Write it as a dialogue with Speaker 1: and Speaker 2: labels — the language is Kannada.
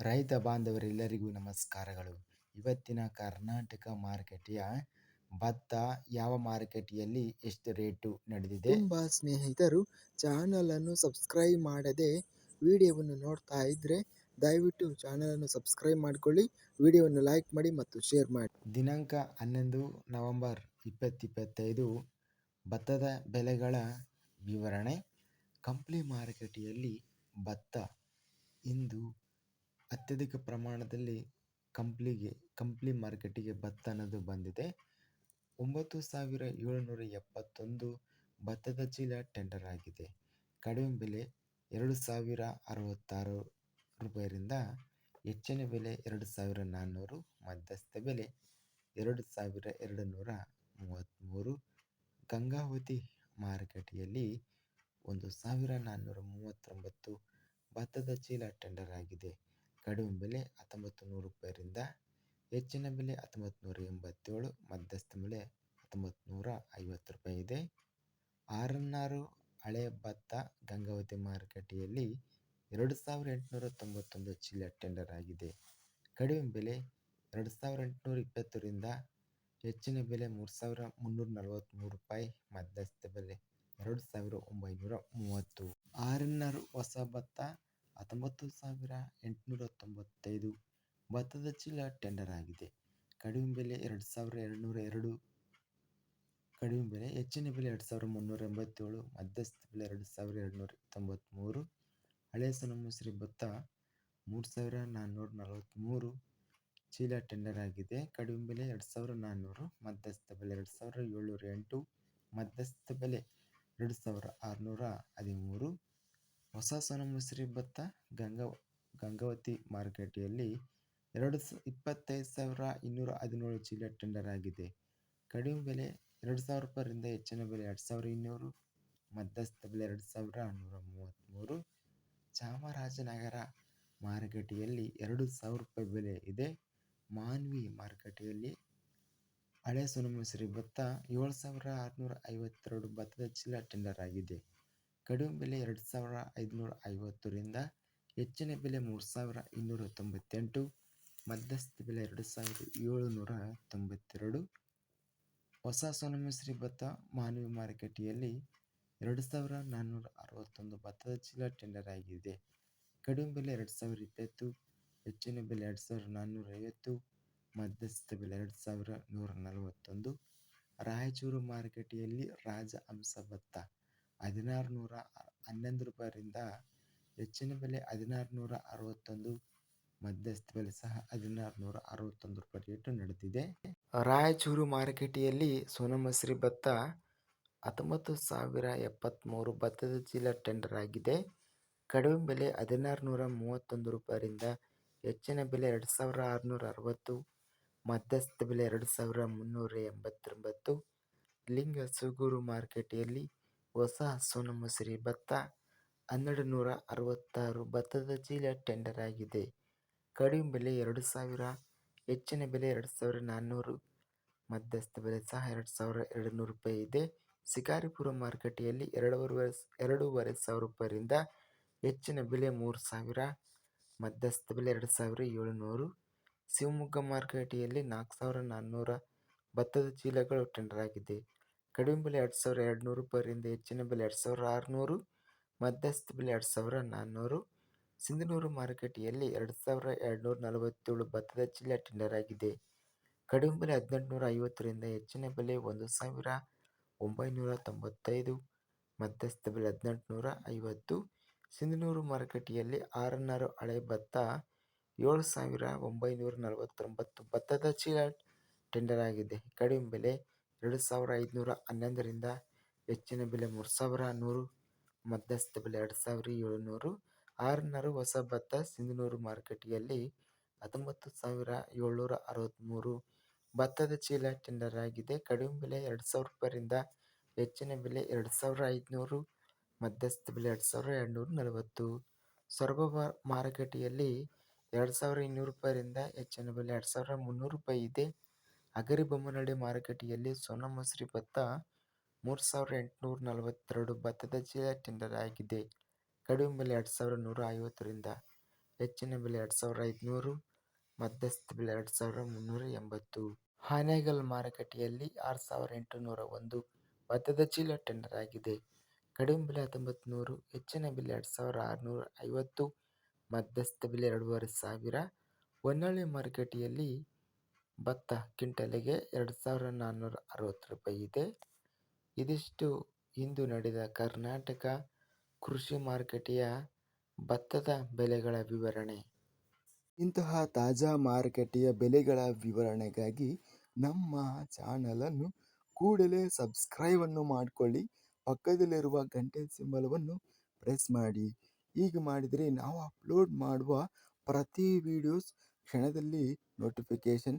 Speaker 1: ರೈತ ಬಾಂಧವರೆಲ್ಲರಿಗೂ ನಮಸ್ಕಾರಗಳು. ಇವತ್ತಿನ ಕರ್ನಾಟಕ ಮಾರುಕಟ್ಟೆಯ ಭತ್ತ ಯಾವ ಮಾರುಕಟ್ಟೆಯಲ್ಲಿ ಎಷ್ಟು ರೇಟು ನಡೆದಿದೆ?
Speaker 2: ತುಂಬ ಸ್ನೇಹಿತರು ಚಾನಲನ್ನು ಸಬ್ಸ್ಕ್ರೈಬ್ ಮಾಡದೆ ವಿಡಿಯೋವನ್ನು ನೋಡ್ತಾ ಇದ್ದರೆ ದಯವಿಟ್ಟು ಚಾನಲನ್ನು ಸಬ್ಸ್ಕ್ರೈಬ್ ಮಾಡಿಕೊಳ್ಳಿ ವಿಡಿಯೋವನ್ನು ಲೈಕ್ ಮಾಡಿ ಮತ್ತು ಶೇರ್ ಮಾಡಿ.
Speaker 1: ದಿನಾಂಕ ಹನ್ನೊಂದು ನವೆಂಬರ್ ಇಪ್ಪತ್ತಿಪ್ಪತ್ತೈದು. ಭತ್ತದ ಬೆಲೆಗಳ ವಿವರಣೆ. ಕಂಪ್ಲಿ ಮಾರುಕಟ್ಟೆಯಲ್ಲಿ ಭತ್ತ ಇಂದು ಅತ್ಯಧಿಕ ಪ್ರಮಾಣದಲ್ಲಿ ಕಂಪ್ಲಿಗೆ, ಕಂಪ್ಲಿ ಮಾರ್ಕೆಟಿಗೆ ಭತ್ತ ಅನ್ನೋದು ಬಂದಿದೆ. ಒಂಬತ್ತು ಸಾವಿರ ಏಳುನೂರ ಎಪ್ಪತ್ತೊಂದು ಭತ್ತದ ಚೀಲ ಟೆಂಡರ್ ಆಗಿದೆ. ಕಡಿಮೆ ಬೆಲೆ ಎರಡು ಸಾವಿರ ಅರವತ್ತಾರು ರೂಪಾಯಿರಿಂದ ಹೆಚ್ಚಿನ ಬೆಲೆ ಎರಡು ಸಾವಿರ ನಾನ್ನೂರು, ಮಧ್ಯಸ್ಥ ಬೆಲೆ ಎರಡು ಸಾವಿರ ಎರಡು ನೂರ ಮೂವತ್ತ್ಮೂರು. ಗಂಗಾವತಿ ಮಾರುಕಟ್ಟೆಯಲ್ಲಿ ಒಂದು ಸಾವಿರ ನಾನ್ನೂರ ಮೂವತ್ತೊಂಬತ್ತು ಭತ್ತದ ಚೀಲ ಟೆಂಡರ್ ಆಗಿದೆ. ಕಡಿಮೆ ಬೆಲೆ ಹತ್ತೊಂಬತ್ತು ನೂರು ರೂಪಾಯಿಯಿಂದ ಹೆಚ್ಚಿನ ಬೆಲೆ ಹತ್ತೊಂಬತ್ತು ನೂರ ಎಂಬತ್ತೇಳು, ಮಧ್ಯಸ್ಥ ಬೆಲೆ ಹತ್ತೊಂಬತ್ತು ನೂರ ಐವತ್ತು ರೂಪಾಯಿ ಇದೆ. ಆರ್ ಎನ್ ಆರು ಹಳೆ ಭತ್ತ ಗಂಗಾವತಿ ಮಾರುಕಟ್ಟೆಯಲ್ಲಿ ಎರಡು ಸಾವಿರ ಎಂಟುನೂರ ತೊಂಬತ್ತೊಂದು ಚೀಲ ಟೆಂಡರ್ ಆಗಿದೆ. ಕಡಿಮೆ ಬೆಲೆ ಎರಡು ಸಾವಿರ ಎಂಟುನೂರ ಇಪ್ಪತ್ತರಿಂದ ಹೆಚ್ಚಿನ ಬೆಲೆ ಮೂರು ಸಾವಿರ ಮುನ್ನೂರ ನಲವತ್ತ್ಮೂರು ರೂಪಾಯಿ, ಮಧ್ಯಸ್ಥ ಬೆಲೆ ಎರಡು ಸಾವಿರ ಒಂಬೈನೂರ ಮೂವತ್ತು. ಆರ್ ಎನ್ ಆರ್ ಹೊಸ ಭತ್ತ ಹತ್ತೊಂಬತ್ತು ಸಾವಿರ ಎಂಟುನೂರ ತೊಂಬತ್ತೈದು ಭತ್ತದ ಚೀಲ ಟೆಂಡರ್ ಆಗಿದೆ. ಕಡಿಮೆ ಬೆಲೆ ಎರಡು ಸಾವಿರ ಎರಡುನೂರ ಎರಡು, ಕಡಿಮೆ ಬೆಲೆ ಹೆಚ್ಚಿನ ಬೆಲೆ ಎರಡು ಸಾವಿರ ಮುನ್ನೂರ ಎಂಬತ್ತೇಳು, ಮಧ್ಯಸ್ಥ ಬೆಲೆ ಎರಡು ಸಾವಿರ ಎರಡುನೂರ ತೊಂಬತ್ತ್ಮೂರು ಹಳೆ ಸೋನಮಸೂರಿ ಭತ್ತ ಮೂರು ಸಾವಿರ ನಾನ್ನೂರ ನಲವತ್ತ್ಮೂರು ಚೀಲ ಟೆಂಡರ್ ಆಗಿದೆ. ಕಡಿಮೆ ಬೆಲೆ ಎರಡು ಸಾವಿರ ನಾನ್ನೂರು, ಮಧ್ಯಸ್ಥ ಬೆಲೆ ಎರಡು ಸಾವಿರ ಏಳ್ನೂರ ಎಂಟು, ಮಧ್ಯಸ್ಥ ಬೆಲೆ ಎರಡು ಸಾವಿರ ಆರುನೂರ ಹದಿಮೂರು ಹೊಸ ಸೋನಮಸೂರಿ ಭತ್ತ ಗಂಗಾ ಗಂಗಾವತಿ ಮಾರುಕಟ್ಟೆಯಲ್ಲಿ ಎರಡು ಸ, ಇಪ್ಪತ್ತೈದು ಸಾವಿರ ಇನ್ನೂರ ಹದಿನೇಳು ಚೀಲ ಟೆಂಡರ್ ಆಗಿದೆ. ಕಡಿಮೆ ಬೆಲೆ ಎರಡು ಸಾವಿರ ರೂಪಾಯಿಂದ ಹೆಚ್ಚಿನ ಬೆಲೆ ಎರಡು ಸಾವಿರ ಇನ್ನೂರು, ಮಧ್ಯಸ್ಥ ಬೆಲೆ ಎರಡು ಸಾವಿರ ನೂರ ಮೂವತ್ತ್ಮೂರು ಚಾಮರಾಜನಗರ ಮಾರುಕಟ್ಟೆಯಲ್ಲಿ ಎರಡು ಸಾವಿರ ರೂಪಾಯಿ ಬೆಲೆ ಇದೆ. ಮಾನ್ವಿ ಮಾರುಕಟ್ಟೆಯಲ್ಲಿ ಹಳೆ ಸೋನಮಸೂರಿ ಭತ್ತ ಏಳು ಸಾವಿರ ಆರುನೂರ ಐವತ್ತೆರಡು ಭತ್ತದ ಚೀಲ ಟೆಂಡರ್ ಆಗಿದೆ. ಕಡಿಮೆ ಬೆಲೆ ಎರಡು ಸಾವಿರ ಐದುನೂರ ಐವತ್ತರಿಂದ ಹೆಚ್ಚಿನ ಬೆಲೆ ಮೂರು ಸಾವಿರ ಇನ್ನೂರ ತೊಂಬತ್ತೆಂಟು, ಮಧ್ಯಸ್ಥ ಬೆಲೆ ಎರಡು ಸಾವಿರದ ಏಳುನೂರ ತೊಂಬತ್ತೆರಡು. ಹೊಸ ಸೋನಮಿಶ್ರಿ ಭತ್ತ ಮಾನವಿ ಮಾರುಕಟ್ಟೆಯಲ್ಲಿ ಎರಡು ಸಾವಿರ ನಾನ್ನೂರ ಅರವತ್ತೊಂದು ಭತ್ತದ ಚೀಲ ಟೆಂಡರ್ ಆಗಿದೆ. ಕಡಿಮೆ ಬೆಲೆ ಎರಡು ಸಾವಿರ ಇಪ್ಪತ್ತು, ಹೆಚ್ಚಿನ ಬೆಲೆ ಎರಡು ಸಾವಿರ ನಾನ್ನೂರ ಐವತ್ತು, ಮಧ್ಯಸ್ಥ ಬೆಲೆ ಎರಡು ಸಾವಿರ ನೂರ ನಲವತ್ತೊಂದು. ರಾಯಚೂರು ಮಾರುಕಟ್ಟೆಯಲ್ಲಿ ರಾಜ ಹಂಸ ಭತ್ತ. ಹದಿನಾರು ನೂರ ಹನ್ನೊಂದು ರೂಪಾಯಿರಿಂದ ಹೆಚ್ಚಿನ ಬೆಲೆ ಹದಿನಾರು ನೂರ ಅರವತ್ತೊಂದು, ಮಧ್ಯಸ್ಥ ಬೆಲೆ ಸಹ ಹದಿನಾರು ನೂರ ಅರವತ್ತೊಂದು ರೂಪಾಯಿ ರೇಟು ನಡೆದಿದೆ. ರಾಯಚೂರು ಮಾರುಕಟ್ಟೆಯಲ್ಲಿ ಸೋನಮಸೂರಿ ಭತ್ತ ಹತ್ತೊಂಬತ್ತು ಸಾವಿರ ಎಪ್ಪತ್ತ್ಮೂರು ಭತ್ತದ ಚೀಲ ಟೆಂಡರ್ ಆಗಿದೆ. ಕಡಿಮೆ ಬೆಲೆ ಹದಿನಾರು ನೂರ ಮೂವತ್ತೊಂದು ರೂಪಾಯಿಯಿಂದ ಹೆಚ್ಚಿನ ಬೆಲೆ ಎರಡು ಸಾವಿರ ಆರುನೂರ ಅರವತ್ತು, ಮಧ್ಯಸ್ಥ ಬೆಲೆ ಎರಡು ಸಾವಿರ ಮುನ್ನೂರ ಎಂಬತ್ತೊಂಬತ್ತು. ಲಿಂಗಸೂಗೂರು ಮಾರುಕಟ್ಟೆಯಲ್ಲಿ ಹೊಸ ಸೋನಮಸೂರಿ ಭತ್ತ ಹನ್ನೆರಡು ನೂರ ಅರವತ್ತಾರು ಭತ್ತದ ಚೀಲ ಟೆಂಡರ್ ಆಗಿದೆ. ಕಡಿಮೆ ಬೆಲೆ ಎರಡು ಸಾವಿರ, ಹೆಚ್ಚಿನ ಬೆಲೆ ಎರಡು ಸಾವಿರ ನಾನ್ನೂರು, ಮಧ್ಯಸ್ಥ ಬೆಲೆ ಸಹ ಎರಡು ಸಾವಿರ ಎರಡು ನೂರು ರೂಪಾಯಿ ಇದೆ. ಶಿಕಾರಿಪುರ ಮಾರುಕಟ್ಟೆಯಲ್ಲಿ ಎರಡೂವರೆ ಎರಡೂವರೆ ಸಾವಿರ ರೂಪಾಯಿಯಿಂದ ಹೆಚ್ಚಿನ ಬೆಲೆ ಮೂರು ಸಾವಿರ, ಮಧ್ಯಸ್ಥ ಬೆಲೆ ಎರಡು ಸಾವಿರ ಏಳುನೂರು. ಶಿವಮೊಗ್ಗ ಮಾರುಕಟ್ಟೆಯಲ್ಲಿ ನಾಲ್ಕು ಸಾವಿರ ನಾನ್ನೂರ ಭತ್ತದ ಚೀಲಗಳು ಟೆಂಡರ್ ಆಗಿದೆ. ಕಡಿಮೆ ಬೆಲೆ ಎರಡು ಸಾವಿರ ಎರಡು ನೂರು ಹೆಚ್ಚಿನ ಬೆಲೆ ಎರಡು ಸಾವಿರ ಆರುನೂರು, ಮಧ್ಯಸ್ಥ ಬೆಲೆ ಎರಡು ಸಾವಿರ ನಾನ್ನೂರು ಸಿಂಧನೂರು ಮಾರುಕಟ್ಟೆಯಲ್ಲಿ ಎರಡು ಸಾವಿರ ಎರಡುನೂರ ನಲವತ್ತೇಳು ಭತ್ತದ ಚೀಲ ಟೆಂಡರ್ ಆಗಿದೆ. ಕಡಿಮೆ ಬೆಲೆ ಹದಿನೆಂಟುನೂರ ಐವತ್ತರಿಂದ ಹೆಚ್ಚಿನ ಬೆಲೆ ಒಂದು ಸಾವಿರ ಒಂಬೈನೂರ ತೊಂಬತ್ತೈದು, ಮಧ್ಯಸ್ಥ ಬೆಲೆ ಹದಿನೆಂಟುನೂರ ಐವತ್ತು, ಸಿಂಧನೂರು ಮಾರುಕಟ್ಟೆಯಲ್ಲಿ ಆರ್ ಎನ್ ಆರ್ ಹಳೆ ಭತ್ತ ಏಳು ಸಾವಿರ ಒಂಬೈನೂರ ನಲವತ್ತೊಂಬತ್ತು ಭತ್ತದ ಚೀಲ ಟೆಂಡರ್ ಆಗಿದೆ. ಕಡಿಮೆ ಬೆಲೆ ಎರಡು ಸಾವಿರ ಐದುನೂರ ಹನ್ನೊಂದರಿಂದ ಹೆಚ್ಚಿನ ಬೆಲೆ ಮೂರು ಸಾವಿರ ನೂರು, ಮಧ್ಯಸ್ಥ ಬೆಲೆ ಎರಡು ಸಾವಿರ ಏಳುನೂರು ಆರ್ ಹೊಸ ಭತ್ತ ಸಿಂಧನೂರು ಮಾರುಕಟ್ಟೆಯಲ್ಲಿ ಹತ್ತೊಂಬತ್ತು ಸಾವಿರ ಏಳ್ನೂರ ಅರವತ್ತ್ಮೂರು ಭತ್ತದ ಚೀಲ ಟೆಂಡರ್ ಆಗಿದೆ ಕಡಿಮೆ ಬೆಲೆ ಎರಡು ಸಾವಿರ ರೂಪಾಯಿಂದ ಹೆಚ್ಚಿನ ಬೆಲೆ ಎರಡು ಸಾವಿರ ಐದುನೂರು, ಮಧ್ಯಸ್ಥ ಬೆಲೆ ಎರಡು ಸಾವಿರ ಎರಡುನೂರ ನಲವತ್ತು. ಸೊರಬ ಮಾರುಕಟ್ಟೆಯಲ್ಲಿ ಎರಡು ಸಾವಿರ ಇನ್ನೂರು ರೂಪಾಯಿಂದ ಹೆಚ್ಚಿನ ಬೆಲೆ ಎರಡು ಸಾವಿರ ಮುನ್ನೂರು ರೂಪಾಯಿ ಇದೆ. ಹಗರಿಬೊಮ್ಮನಹಳ್ಳಿ ಮಾರುಕಟ್ಟೆಯಲ್ಲಿ ಸೋನಮಸೂರಿ ಭತ್ತ ಮೂರು ಸಾವಿರದ ಎಂಟುನೂರ ನಲವತ್ತೆರಡು ಭತ್ತದ ಚೀಲ ಟೆಂಡರ್ ಆಗಿದೆ. ಕಡಿಮೆ ಬೆಲೆ ಎರಡು ಸಾವಿರದ ನೂರ ಐವತ್ತರಿಂದ ಹೆಚ್ಚಿನ ಬೆಲೆ ಎರಡು ಸಾವಿರದ ಐದುನೂರು, ಮಧ್ಯಸ್ಥ ಬೆಲೆ ಎರಡು ಸಾವಿರ ಮುನ್ನೂರ ಎಂಬತ್ತು. ಹಾನೇಗಲ್ ಮಾರುಕಟ್ಟೆಯಲ್ಲಿ ಆರು ಸಾವಿರದ ಎಂಟುನೂರ ಒಂದು ಭತ್ತದ ಚೀಲ ಟೆಂಡರ್ ಆಗಿದೆ. ಕಡಿಮೆ ಬೆಲೆ ಹತ್ತೊಂಬತ್ತು ನೂರು ಹೆಚ್ಚಿನ ಬೆಲೆ ಎರಡು ಸಾವಿರದ ಆರುನೂರ ಐವತ್ತು, ಮಧ್ಯಸ್ಥ ಬೆಲೆ ಎರಡೂವರೆ ಸಾವಿರ. ಹೊನ್ನಾಳಿ ಮಾರುಕಟ್ಟೆಯಲ್ಲಿ ಭತ್ತ ಕ್ವಿಂಟಲಿಗೆ ಎರಡು ಸಾವಿರ ನಾನ್ನೂರ ಅರವತ್ತು ರೂಪಾಯಿ ಇದೆ. ಇದಿಷ್ಟು ಇಂದು ನಡೆದ ಕರ್ನಾಟಕ ಕೃಷಿ ಮಾರುಕಟ್ಟೆಯ ಭತ್ತದ ಬೆಲೆಗಳ ವಿವರಣೆ.
Speaker 2: ಇಂತಹ ತಾಜಾ ಮಾರುಕಟ್ಟೆಯ ಬೆಲೆಗಳ ವಿವರಣೆಗಾಗಿ ನಮ್ಮ ಚಾನಲನ್ನು ಕೂಡಲೇ ಸಬ್ಸ್ಕ್ರೈಬನ್ನು ಮಾಡಿಕೊಳ್ಳಿ. ಪಕ್ಕದಲ್ಲಿರುವ ಗಂಟೆ ಸಿಂಬಲವನ್ನು ಪ್ರೆಸ್ ಮಾಡಿ. ಹೀಗೆ ಮಾಡಿದರೆ ನಾವು ಅಪ್ಲೋಡ್ ಮಾಡುವ ಪ್ರತಿ ವಿಡಿಯೋಸ್ ಕ್ಷಣದಲ್ಲಿ ನೋಟಿಫಿಕೇಷನ್